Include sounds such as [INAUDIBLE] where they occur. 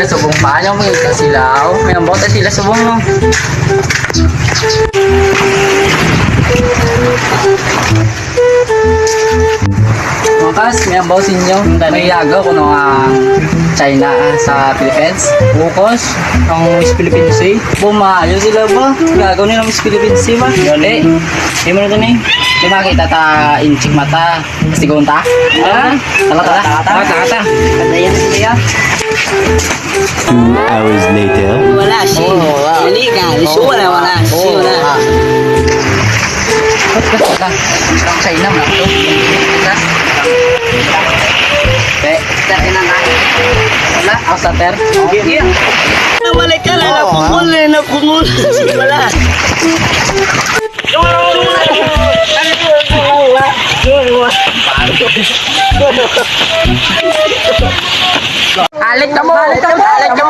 sila subong pa. Ayaw mo ikaw sila. Oh, may ambaw ta sila subong mo. Makas, may ambaw sa inyo. May yago ko nung ah, China ah, sa Philippines. Bukos, ang Miss Philippines Sea. Bumayo sila ba? Gagaw nila Miss Philippines Sea ba? Eh, di mo na ito eh. Di makita ta inchik mata. Sigon ta? Ah, tala tala. Tala tala tala. Sila. Two hours later. Wala si. Oo, wala. Dali ka. Liso wala wala. Si wala. Wala. Ang China mo to. Kita. Eh, ter ina na. Wala, ako sa ter. Okay. Nawalik ka lang. Napumul eh. Napumul. Si [LAUGHS] wala. Alit ka mo! Alit ka mo! Alit ka mo! Alit ka mo! China!